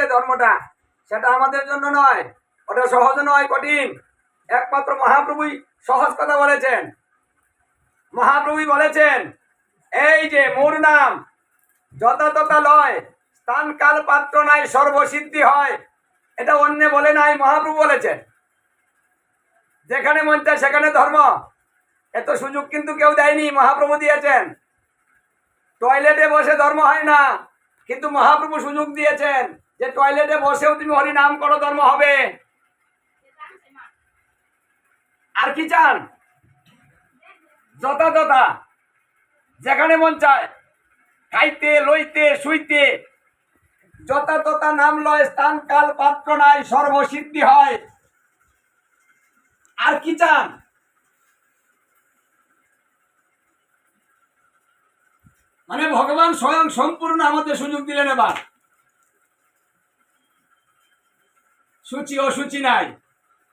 যে ধর্মটা, সেটা আমাদের জন্য নয়, ওটা সহজ নয়, কঠিন। একমাত্র মহাপ্রভুই সহজ কথা বলেছেন। মহাপ্রভুই বলেছেন, এই যে মোর নাম, যথাতথা লয় স্থান কাল পাত্র নাই, সর্বসিদ্ধি হয়। এটা অন্য বলে নাই, মহাপ্রভু বলেছেন। যেখানে মন চায় সেখানে ধর্ম। এত সুযোগ কিন্তু কেউ দেয়নি, মহাপ্রভু দিয়েছেন। টয়লেটে বসে ধর্ম হয় না, কিন্তু মহাপ্রভু সুযোগ দিয়েছেন। যে টয়লেটে বসেও তুমি হরি নাম করো, ধর্ম হবে। আর কি চান? যথাযথা, যেখানে মন চায়, খাইতে, লইতে, শুইতে, যথাযথা নাম লয়, স্থান, কাল, পাত্র নাই, সর্বসিদ্ধি হয়। আর কি চান? মানে ভগবান স্বয়ং সম্পূর্ণ আমাদের সুযোগ দিলেন এবার। সূচি ও সূচি নাই।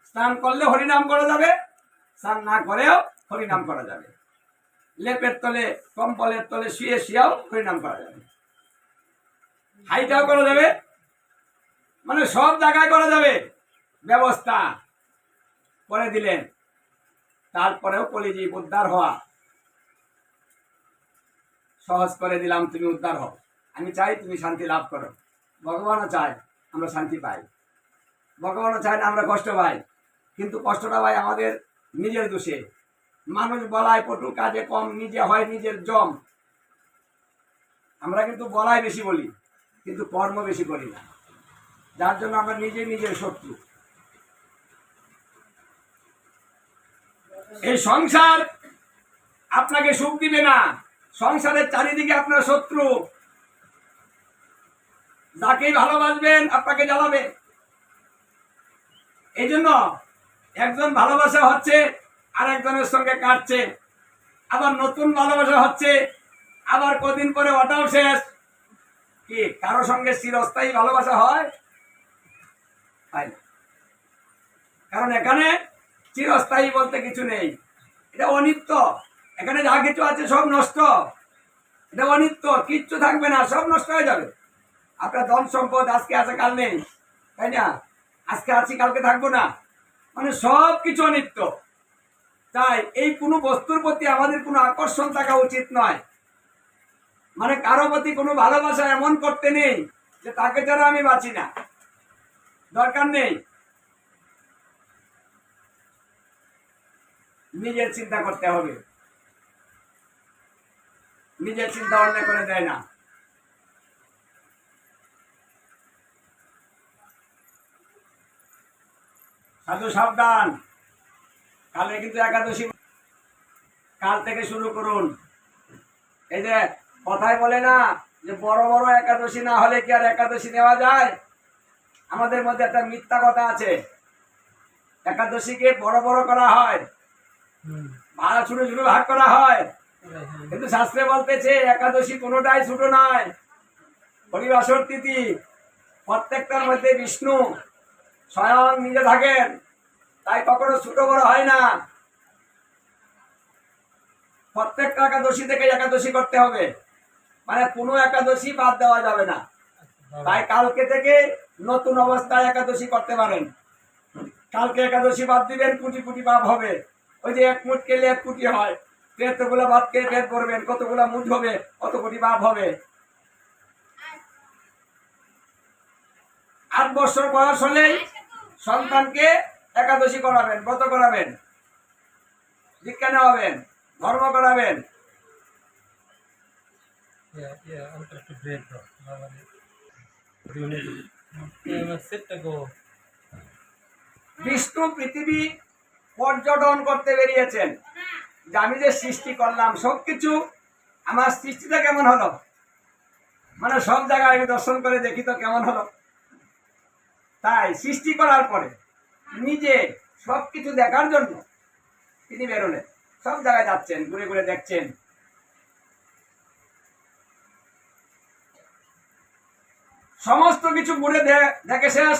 স্নান করলে হরিনাম করা যাবে, স্নান না করেও হরিনাম করা যাবে। লেপের তলে, কম্বলের তলে শুয়ে শুয়েও হরিনাম করা যাবে। হাইটাও করা যাবে মানে সব জায়গায় করা যাবে। ব্যবস্থা করে দিলেন। তারপরেও কলিজি উদ্ধার হওয়া। সহজ করে দিলাম, তুমি উদ্ধার হও। আমি চাই তুমি শান্তি লাভ করো। ভগবানও চায়, আমরা শান্তি পাই। ভগবানও চায় না আমরা কষ্ট পাই, কিন্তু কষ্টটা পাই আমাদের নিজের দোষে। মানুষ বলায় পটু কাজে কম, নিজে হয় নিজের জম। আমরা কিন্তু বলায় বেশি বলি, কিন্তু কর্ম বেশি করি না। যার জন্য আমরা নিজে নিজের শত্রু। এই সংসার আপনাকে সুখ দিবে না, সংসারের চারিদিকে আপনার শত্রু। যাকেই ভালোবাসবেন, আপনাকে জ্বালাবে। এই জন্য একজন ভালোবাসা হচ্ছে আর একজনের সঙ্গে কাটছে। আবার নতুন ভালোবাসা হচ্ছে, আবার কদিন পরে ওটাও শেষ। কি, কারও সঙ্গে চিরস্থায়ী ভালোবাসা হয়? কারণ এখানে চিরস্থায়ী বলতে কিছু নেই। এটা অনিত্য। এখানে যা কিছু আছে সব নষ্ট। এটা অনিত্য, কিচ্ছু থাকবে না, সব নষ্ট হয়ে যাবে। আপনার ধন সম্পদ আজকে আছে, কাল নেই, তাই না? আজকে আছি, কালকে থাকব না। মানে সব কিছু অনিত্য। তাই এই কোনো বস্তুর প্রতি আমাদের কোনো আকর্ষণ থাকা উচিত নয়। মানে কারও প্রতি কোনো ভালোবাসা এমন করতে নেই যে তাকে ছাড়া আমি বাঁচি না। দরকার নেই। নিজের চিন্তা করতে হবে। নিজের চিন্তা অন্য করে দেয় না। সাধু সাবধান। কালে কিন্তু একাদশী কাল থেকে শুরু করুন। এই যে কথায় বলে না যে বড় বড় একাদশী না হলে কি আর একাদশী নেওয়া যায়? আমাদের মধ্যে একটা মিথ্যা কথা আছে। একাদশীকে বড় বড় করা হয়। ভাড়া ছোট ছোট ভাগ করা হয়। কিন্তু শাস্ত্রে বলতেছে একাদশী কোনোটাই ছোট নয়। হরিবাসর তিথি প্রত্যেকটার মধ্যে বিষ্ণু। স্বয়ং নিজে থাকেন। তাই কখনো ছোট বড় হয় না। প্রত্যেকটা একাদশী থেকে একাদশী করতে হবে। মানে কোনো একাদশী বাদ দেওয়া যাবে না। তাই কালকে থেকে নতুন অবস্থায় একাদশী করতে পারেন। কালকে একাদশী বাদ দিবেন, কোটি কোটি পাপ হবে। ওই যে এক মুঠ খেলে এক কোটি হয়। এতগুলো ভাত খেয়ে পেট করবেন কতগুলো মুঠ হবে, কত কোটি পাপ হবে। আট বছর বয়স হলেই সন্তানকে একাদশী করাবেন ব্রত করাবেন দীক্ষা নেওয়াবেন ধর্ম করাবেন. বিষ্ণু পৃথিবী পর্যটন করতে বেরিয়েছেন। যে আমি যে সৃষ্টি করলাম সব কিছু আমার সৃষ্টিটা কেমন হলো? মানে সব জায়গায় আমি দর্শন করে দেখি তো কেমন হলো। তাই সৃষ্টি করার পরে নিজে সব কিছু দেখার জন্য তিনি বেরোলেন। সব জায়গায় যাচ্ছেন, ঘুরে ঘুরে দেখছেন। সমস্ত কিছু ঘুরে দেখে শেষ।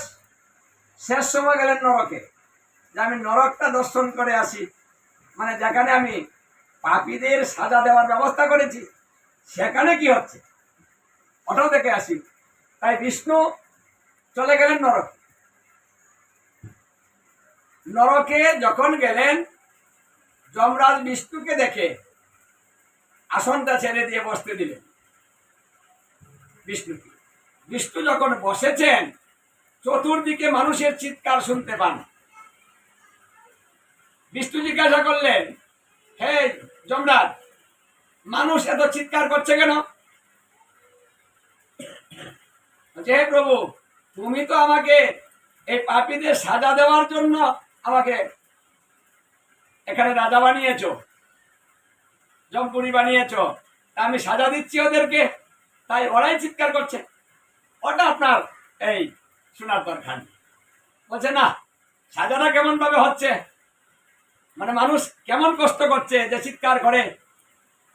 শেষ সময় গেলেন নরকে। যে আমি নরকটা দর্শন করে আসি। মানে যেখানে আমি পাপীদের সাজা দেওয়ার ব্যবস্থা করেছি, সেখানে কি হচ্ছে? ওটাও দেখে আসি। তাই বিষ্ণু চলে গেলেন নরক। নরকে যখন গেলেন, যমরাজ বিষ্ণুকে দেখে আসনটা ছেড়ে দিয়ে বসতে দিলেন বিষ্ণুকে। বিষ্ণু যখন বসেছেন, চতুর্দিকে মানুষের চিৎকার শুনতে পান। বিষ্ণু জিজ্ঞাসা করলেন, হে যমরাজ, মানুষ এত চিৎকার করছে কেন? হে প্রভু, তুমি তো আমাকে এই পাপীদের সাজা দেওয়ার জন্য আমাকে এখানে রাজা বানিয়েছ, জমপুরি বানিয়েছ, তা আমি সাজা দিচ্ছি ওদেরকে, তাই ওরাই চিৎকার করছে। ওটা আপনার এই সোনার দরকার। বলছে, না, সাজাটা কেমন ভাবে হচ্ছে? মানে মানুষ কেমন কষ্ট করছে যে চিৎকার করে?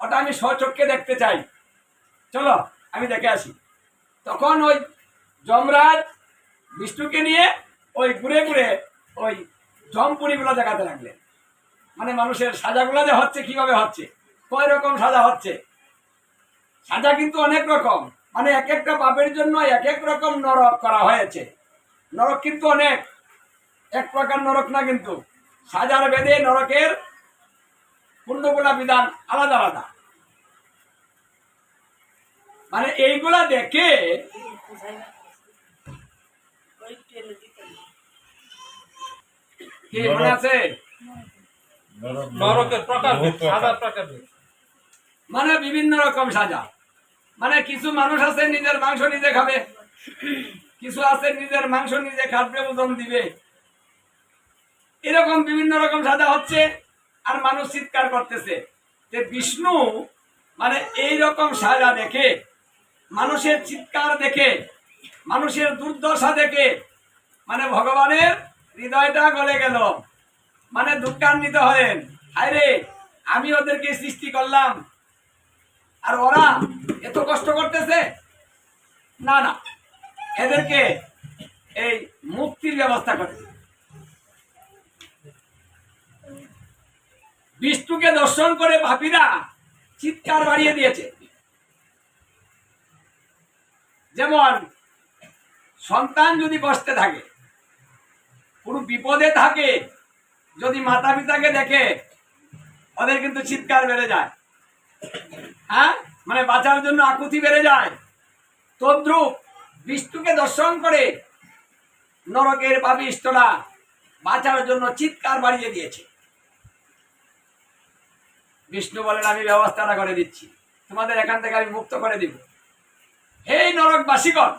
ওটা আমি স্বচক্ষে দেখতে চাই। চলো, আমি দেখে আসি। তখন ওই যমরাজ বিষ্ণুকে নিয়ে ওই ঘুরে ঘুরে ওই জমপুরিগুলো দেখাতে লাগলেন মানে মানুষের সাজাগুলো যে হচ্ছে, কীভাবে হচ্ছে কয় রকম সাজা হচ্ছে। সাজা কিন্তু অনেক রকম। মানে এক একটা পাপের জন্য এক এক রকম নরক করা হয়েছে। নরক কিন্তু অনেক। এক প্রকার নরক না কিন্তু। সাজার বেদে নরকের পূর্ণগুলা বিধান আলাদা আলাদা। মানে এইগুলা দেখে কি মনে আছে? নরকের প্রকার সাদা প্রকার মানে বিভিন্ন রকম সাজা। মানে কিছু মানুষ আছে নিজের মাংস নিজে খাবে কিছু আছে নিজের মাংস নিজে খাদ্য ওজন দিবে। এরকম বিভিন্ন রকম সাজা হচ্ছে আর মানুষ চিৎকার করতেছে যে বিষ্ণু মানে এই রকম সাজা দেখে মানুষের চিৎকার দেখে মানুষের দুর্দশা দেখে মানে ভগবানের হৃদয়টা গলে গেল। মানে দুঃখান্বিত হলেন। হায়রে, আমি ওদেরকে সৃষ্টি করলাম। আর ওরা এত কষ্ট করতেছে? না না। এদেরকে এই মুক্তির ব্যবস্থা করে বিষ্ণুকে দর্শন করে পাপীরা চিৎকার বাড়িয়ে দিয়েছে। যেমন সন্তান যদি বসতে থাকে কোনো বিপদে থাকে, যদি মাতা পিতাকে দেখে, ওদের কিন্তু চিৎকার বেড়ে যায়। হ্যাঁ? মানে বাঁচার জন্য আকুতি বেড়ে যায়। তদ্রুপ বিষ্ণুকে দর্শন করে নরকের পাপিষ্টরা বাঁচার জন্য চিৎকার বাড়িয়ে দিয়েছে। বিষ্ণু বলেন, আমি ব্যবস্থাটা করে দিচ্ছি। তোমাদের এখান থেকে আমি মুক্ত করে দিব। হে নরকবাসীগণ,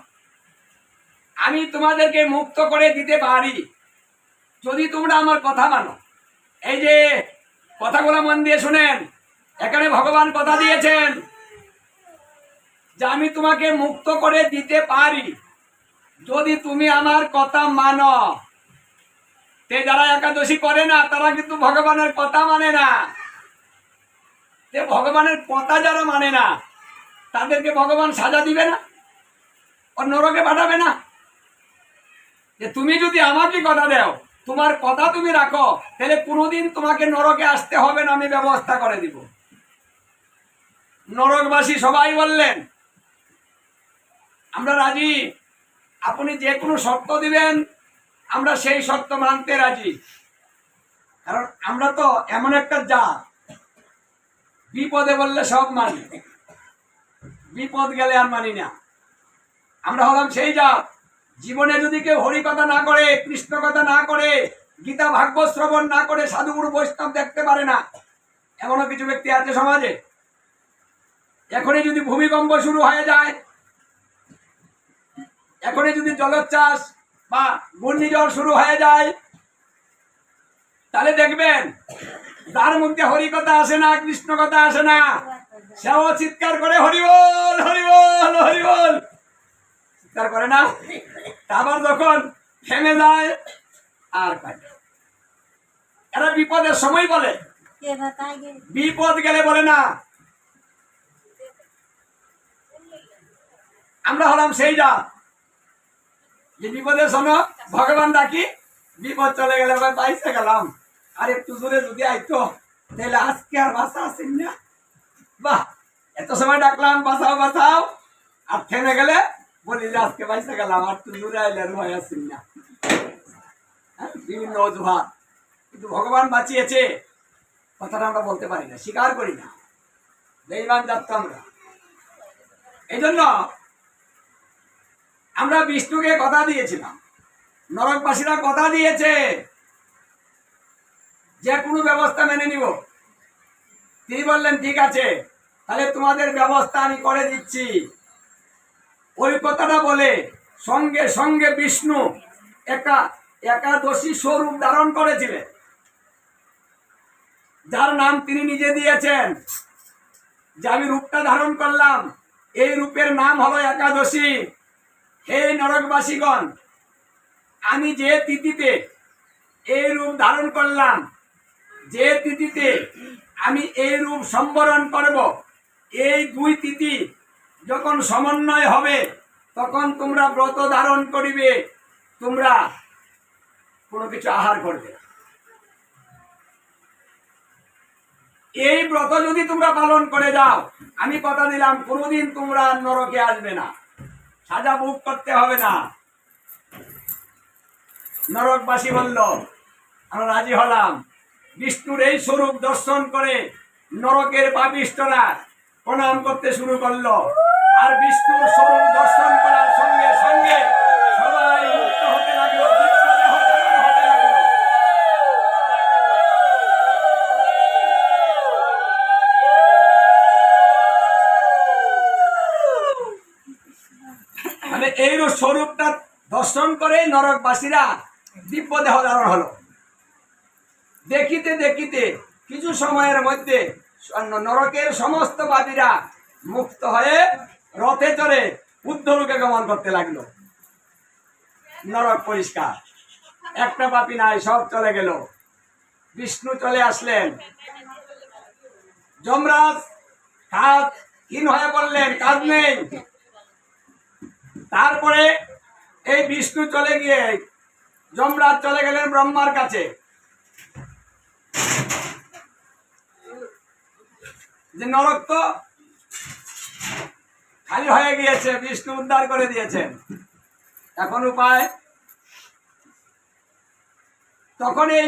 আমি তোমাদেরকে মুক্ত করে দিতে পারি। যদি তোমরা আমার কথা মানো, এই যে কথাগুলো মন দিয়ে শুনেন, এখানে ভগবান কথা দিয়েছেন যে আমি তোমাকে মুক্ত করে দিতে পারি। যদি তুমি আমার কথা মানো, তে যারা একাদশী করে না, তারা কিন্তু ভগবানের কথা মানে না। তে ভগবানের কথা যারা মানে না, তাদেরকে ভগবান সাজা দিবে না ও নরকে পাঠাবে না। যে তুমি যদি আমাকে কথা দাও তোমার কথা তুমি রাখো, তাহলে কোনোদিন তোমাকে নরকে আসতে হবে না, আমি ব্যবস্থা করে দিব। নরকবাসী সবাই বললেন, আমরা রাজি, আপনি যে কোনো শর্ত দিবেন, আমরা সেই শর্ত মানতে রাজি। কারণ আমরা তো এমন একটা জাত, বিপদে বললে সব মানি, বিপদ গেলে আর মানি না। আমরা হলাম সেই জাত জীবনে যদি কেউ হরি কথা না করে, কৃষ্ণ কথা না করে, গীতা, ভাগবত শ্রবণ না করে, সাধুগুরু বৈষ্ণব দেখতে পারে না, এমনও কিছু ব্যক্তি আছে সমাজে? এখনই যদি ভূমিকম্প শুরু হয়ে যায়, এখনই যদি জলোচ্ছ্বাস বা ঘূর্ণিঝড় শুরু হয়ে যায়, তাহলে দেখবেন তার মধ্যে হরি কথা আসে না, কৃষ্ণ কথা আসে না, সেও চিৎকার করে হরিবল হরিবল হরিবল ইফতার করে না। আবার যখন থেমে যায় আর কাটে এরা বিপদের সময় বলে। বিপদ গেলে বলে না। আমরা হলাম সেই যা যে বিপদের সময় ভগবান ডাকি বিপদ চলে গেলে বাইসে গেলাম। আর একটু দূরে যদি আইতো তাহলে আজকে আর বাসা আসেন না। বাহ এত সময় ডাকলাম বাসাও বাসাও আর থেমে গেলে যে আজকে আর ভয় না। হ্যাঁ, বিভিন্ন অজুহাত। কিন্তু ভগবান বাঁচিয়েছে কথাটা আমরা বলতে পারি না স্বীকার করি না। বেইমান যাত্রা আমরা। এই জন্য আমরা বিষ্ণুকে কথা দিয়েছিলাম। নরকবাসীরা কথা দিয়েছে যে কোনো ব্যবস্থা মেনে নিব। তিনি বললেন ঠিক আছে তাহলে তোমাদের ব্যবস্থা আমি করে দিচ্ছি। ওই কথাটা বলে সঙ্গে সঙ্গে বিষ্ণু একটা একাদশী স্বরূপ ধারণ করেছিলেন। যার নাম তিনি নিজে দিয়েছেন। যে আমি রূপটা ধারণ করলাম, এই রূপের নাম হলো একাদশী। হে নরকবাসীগণ, আমি যে তিথিতে এই রূপ ধারণ করলাম, যে তিথিতে আমি এই রূপ সম্বরণ করব, এই দুই তিথি যখন সমন্বয় হবে, তখন তোমরা ব্রত ধারণ করিবে। তোমরা কোনো কিছু আহার করবে এই ব্রত যদি তোমরা পালন করে যাও, আমি কথা দিলাম, কোনোদিন তোমরা নরকে আসবে না। সাজা বুক করতে হবে না। নরকবাসী বলল, আমরা রাজি হলাম। বিষ্ণুর এই স্বরূপ দর্শন করে নরকের পাপিষ্টরা প্রণাম করতে শুরু করল। আর বিষ্ণুর স্বরূপ দর্শন করার সঙ্গে সঙ্গে সবাই মুক্ত হতে লাগল হতে মানে এই স্বরূপটা দর্শন করে নরকবাসীরা দিব্য দেহ ধারণ হলো। দেখিতে দেখিতে কিছু সময়ের মধ্যে নরকের সমস্ত বাদীরা মুক্ত হয়ে রথে চড়ে উদ্ধরুকে গমন করতে লাগল। নরক পরিষ্কার। একটা পাপি নাই, সব চলে গেল। বিষ্ণু চলে আসলেন। যমরাজ, কাজ হীন হয়ে পড়লেন, কাজ নেই। তারপরে এই বিষ্ণু চলে গিয়ে যমরাজ চলে গেলেন ব্রহ্মার কাছে। যে নরক তো খালি হয়ে গিয়েছে, বিষ্ণু উদ্ধার করে দিয়েছেন। এখন উপায়? তখন এই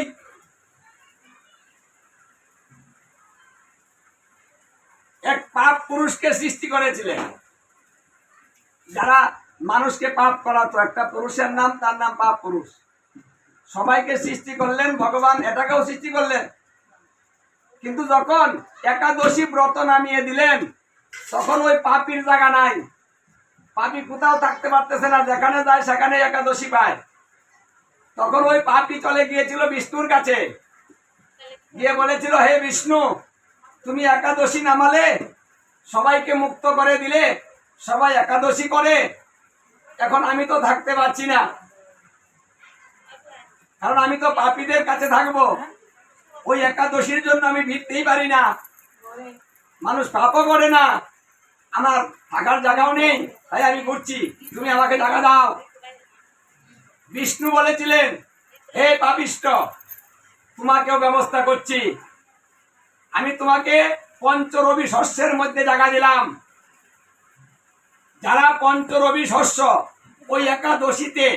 এক পাপ পুরুষকে সৃষ্টি করেছিলেন। যারা মানুষকে পাপ করাতো, একটা পুরুষের নাম, তার নাম পাপ পুরুষ। সবাইকে সৃষ্টি করলেন, ভগবান এটাকেও সৃষ্টি করলেন। কিন্তু যখন একাদশী ব্রত নামিয়ে দিলেন তখন ওই পাপির জায়গা নাই। পাপি কোথাও থাকতে পারতেছে না, যেখানে যায় সেখানে একাদশী পায়। তখন ওই পাপি চলে গিয়েছিল বিষ্ণুর কাছে। গিয়ে বলেছিল, হে বিষ্ণু, তুমি একাদশী নামালে, সবাইকে মুক্ত করে দিলে, সবাই একাদশী করে। এখন আমি তো থাকতে পারছি না। কারণ আমি তো পাপীদের কাছে থাকব। ওই একাদশীর জন্য আমি ভিড়তেই পারি না। মানুষ পাপও করে না। আমার থাকার জায়গাও নেই, তাই আমি করছি তুমি আমাকে জায়গা দাও। বিষ্ণু বলেছিলেন, হে পাপিষ্ট, তোমাকেও ব্যবস্থা করছি। আমি তোমাকে পঞ্চরবি শস্যের মধ্যে জায়গা দিলাম। যারা পঞ্চরবি শস্য ওই একাদশীতে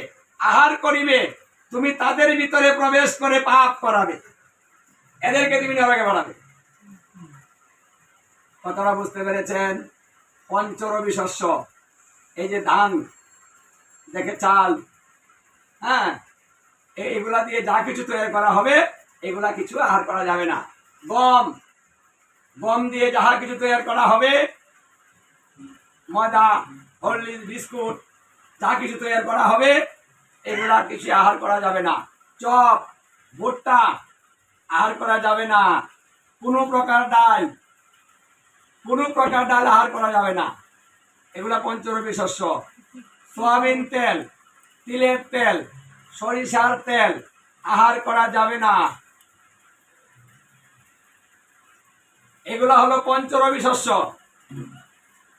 আহার করিবে, তুমি তাদের ভিতরে প্রবেশ করে পাপ করাবে। এদেরকে তুমি নরকে বাড়াবে কথাটা বুঝতে পেরেছেন? পঞ্চরবি শস্য। এই যে ধান, দেখে চাল হ্যাঁ? এ- এগুলা দিয়ে যা কিছু তৈরি করা হবে, এগুলা কিছু আহার করা যাবে না। গম গম দিয়ে যাহা কিছু তৈরি করা হবে, ময়দা, হরলিক্স, বিস্কুট, যা কিছু তৈরি করা হবে, এগুলা কিছু আহার করা যাবে না। চপ, ভুট্টা, আহার করা যাবে না। কোনো প্রকার ডাল কোনো প্রকার ডাল আহার করা যাবে না। এগুলা পঞ্চরবি শস্য। সয়াবিন তেল, তিলের তেল, সরিষার তেল আহার করা যাবে না। এগুলা হলো পঞ্চরবি শস্য।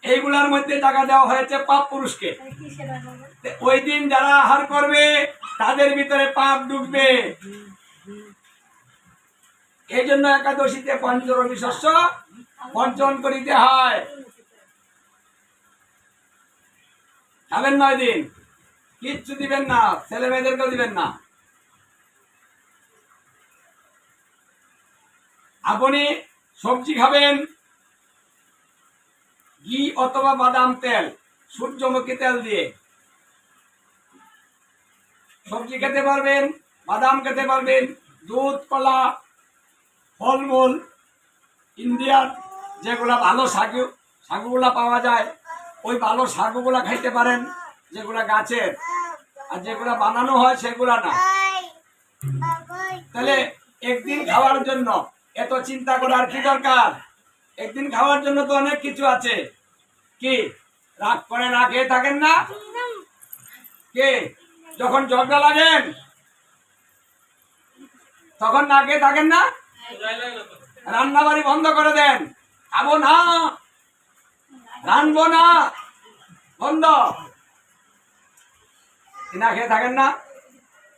এইগুলার মধ্যে টাকা দেওয়া হয়েছে পাপ পুরুষকে। ওই দিন যারা আহার করবে, তাদের ভিতরে পাপ ডুববে। এই জন্য একাদশীতে পঞ্চরবি শস্য বর্জন করিতে হয়। খাবেন নয় দিন। কিচ্ছু দিবেন না, ছেলে মেয়েদেরকেও দিবেন না। আপনি সবজি খাবেন, ঘি অথবা বাদাম তেল, সূর্যমুখী তেল দিয়ে। সবজি খেতে পারবেন, বাদাম খেতে পারবেন, দুধ, কলা, ফলমূল ইন্ডিয়ার যেগুলা ভালো শাকু শাকুগুলা পাওয়া যায়, ওই ভালো শাকুগুলা খাইতে পারেন, যেগুলা গাছের। আর যেগুলা বানানো হয় সেগুলা না। তাহলে একদিন খাওয়ার জন্য এত চিন্তা করার কি দরকার? একদিন খাওয়ার জন্য তো অনেক কিছু আছে। কি? রাগ করে না খেয়ে থাকেন না? কে? যখন ঝগড়া লাগেন, তখন না খেয়ে থাকেন না? রান্না বাড়ি বন্ধ করে দেন। খাব না। রানবো না। বন্ধ। না খেয়ে থাকেন না।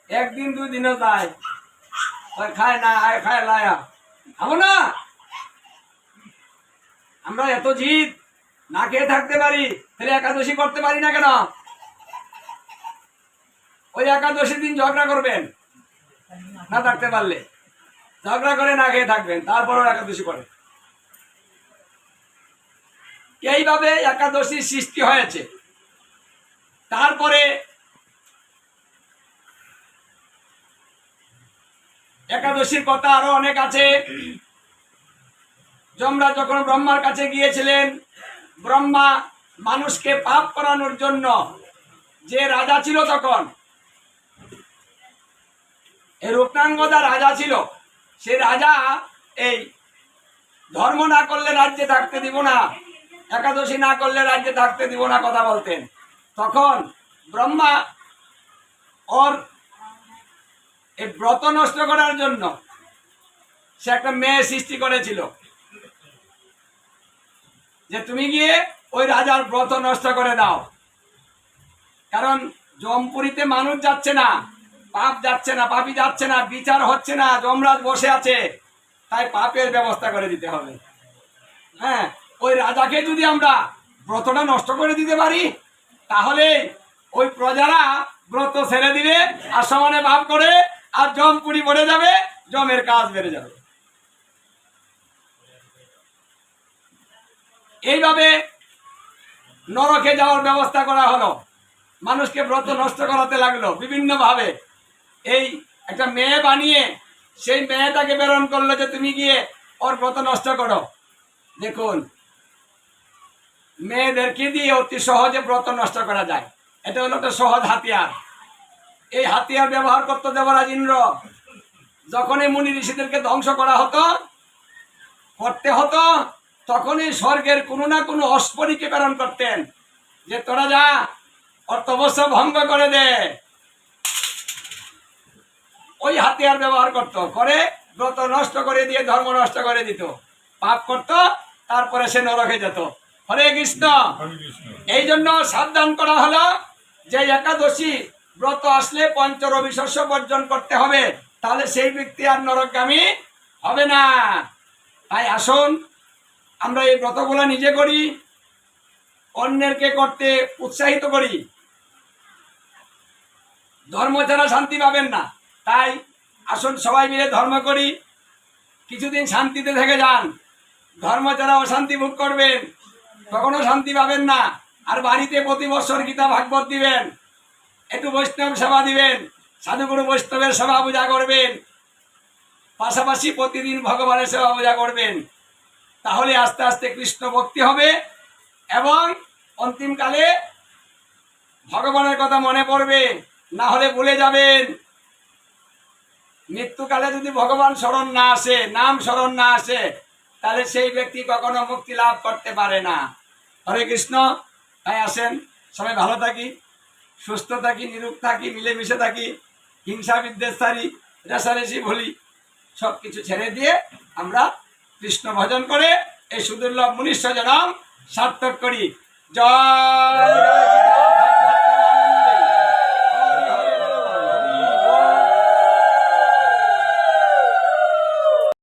একদিন দুই দিনও যায় খায় না, আয়, খায় লায়া খাব না। আমরা এত জিদ, না খেয়ে থাকতে পারি, তাহলে একাদশী করতে পারি না কেন? ওই একাদশী দিন ঝগড়া করবেন, না থাকতে পারলে। ঝগড়া করে না খেয়ে থাকবেন, তারপরও একাদশী করে এইভাবে একাদশীর সৃষ্টি হয়েছে। তারপরে একাদশীর কথা আরও অনেক আছে। যমরা যখন ব্রহ্মার কাছে গিয়েছিলেন, ব্রহ্মা মানুষকে পাপ করানোর জন্য যে রাজা ছিল তখন রূপনাঙ্গদা রাজা ছিল, সে রাজা এই ধর্ম না করলে রাজ্যে থাকতে দিব না। একাদশী না করলে রাজ্যে থাকতে দিব না কথা বলতেন। তখন ব্রহ্মা ওর এই ব্রত নষ্ট করার জন্য সে একটা মেয়ে সৃষ্টি করেছিল। যে তুমি গিয়ে ওই রাজার ব্রত নষ্ট করে দাও। কারণ জমপুরিতে মানুষ যাচ্ছে না, পাপ যাচ্ছে না, পাপি যাচ্ছে না, বিচার হচ্ছে না, যমরাজ বসে আছে, তাই পাপের ব্যবস্থা করে দিতে হবে। হ্যাঁ ওই রাজাকে যদি আমরা ব্রতটা নষ্ট করে দিতে পারি, তাহলে ওই প্রজারা ব্রত ছেড়ে দিবে, আর সমানে ভাব করে, আর জমপুরি পড়ে যাবে, জমের কাজ বেড়ে যাবে। এইভাবে নরকে যাওয়ার ব্যবস্থা করা হলো। মানুষকে ব্রত নষ্ট করাতে লাগল বিভিন্ন ভাবে এই একটা মেয়ে বানিয়ে, সেই মেয়েটাকে প্রেরণ করল যে তুমি গিয়ে ওর ব্রত নষ্ট করো। দেখুন মেয়েদেরকে দিয়ে অতি সহজে ব্রত নষ্ট করা যায়? এটা হলো একটা সহজ হাতিয়ার। এই হাতিয়ার ব্যবহার করতো দেবরাজ ইন্দ্র। যখন এই মুনি ঋষিদেরকে ধ্বংস করা হতো, করতে হতো, তখনই স্বর্গের কোনো না কোনো অস্পরীকে প্রেরণ করতেন। যে তোরা যা ওর ভঙ্গ করে দে। ওই হাতিয়ার ব্যবহার করত, করে ব্রত নষ্ট করে দিয়ে ধর্ম নষ্ট করে দিত। পাপ করত, তারপরে সে নরকে যেত। হরে কৃষ্ণ। এই জন্য সাবধান করা হলো যে একাদশী ব্রত আসলে পঞ্চ রবি শস্য বর্জন করতে হবে তাহলে সেই ব্যক্তি আর নরকগামী হবে না। তাই আসুন আমরা এই ব্রতগুলো নিজে করি অন্যেরকে করতে উৎসাহিত করি। ধর্ম ছাড়া শান্তি পাবেন না। তাই আসুন সবাই মিলে ধর্ম করি। কিছুদিন শান্তিতে থেকে যান। ধর্ম ছাড়া অশান্তি ভোগ করবেন। কখনো শান্তি পাবেন না। আর বাড়িতে প্রতি বছর গীতা ভাগবত দিবেন, একটু বৈষ্ণব সেবা দিবেন, সাধুগুরু বৈষ্ণবের সেবা পূজা করবেন, পাশাপাশি প্রতিদিন ভগবানের সেবা পূজা করবেন, তাহলে আস্তে আস্তে কৃষ্ণ ভক্তি হবে এবং অন্তিমকালে ভগবানের কথা মনে পড়বে, না হলে ভুলে যাবেন। মৃত্যুকালে যদি ভগবান স্মরণ না আসে, নাম স্মরণ না আসে, তাহলে সেই ব্যক্তি কখনো মুক্তি লাভ করতে পারে না। হরে কৃষ্ণ, তাই আসেন। সবাই ভালো থাকি, সুস্থ থাকি নিরূপ থাকি, মিলেমিশে থাকি, হিংসা বিদ্বেষ সারি রেশারেশি ভুলি সব কিছু ছেড়ে দিয়ে আমরা কৃষ্ণ ভজন করে এই সুদুর্লভ মনুষ্য জনম সার্থক করি। জয়!